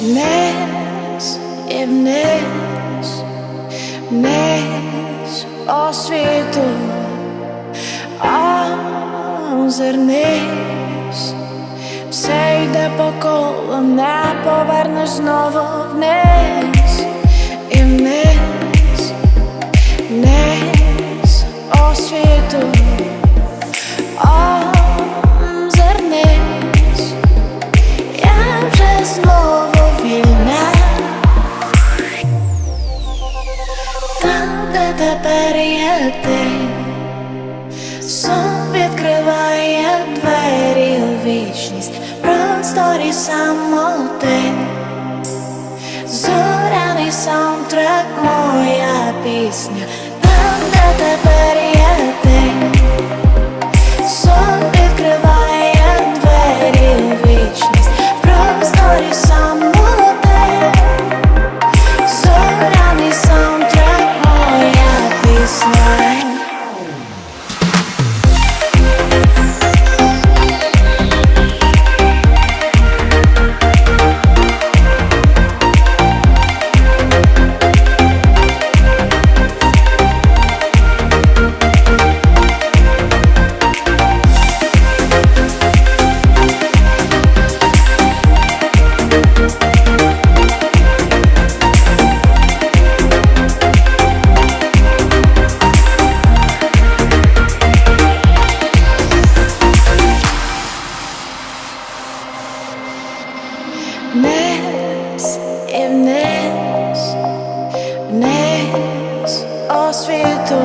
Вниз і вниз, вниз освіту, озирнись, все йде по колу, не повернеш знову вниз і вниз, де тепер є ти, сон відкриває двері у вічність, просторі самоти, зоряний саундтрек, моя пісня, там, де тепер є Вниз і вниз, вниз освіту,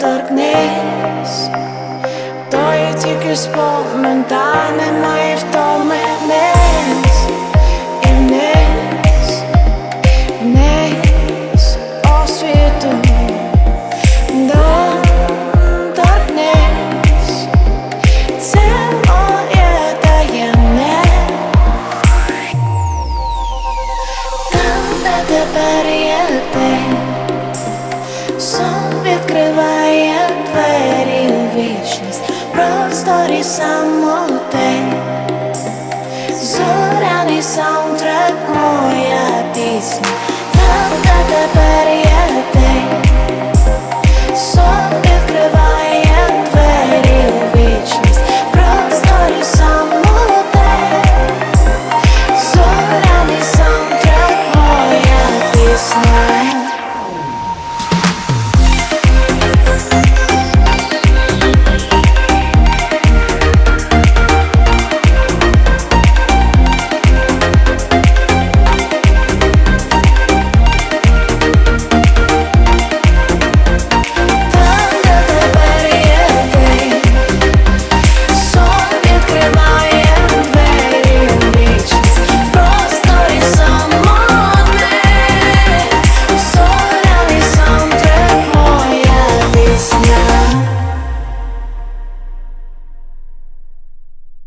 доторкнись, то є тільки спомин, та немає втоми вниз тепер є ти. Сон відкриває двері у вічність. Просторі самоти. Зоряний саундтрек, моя пісня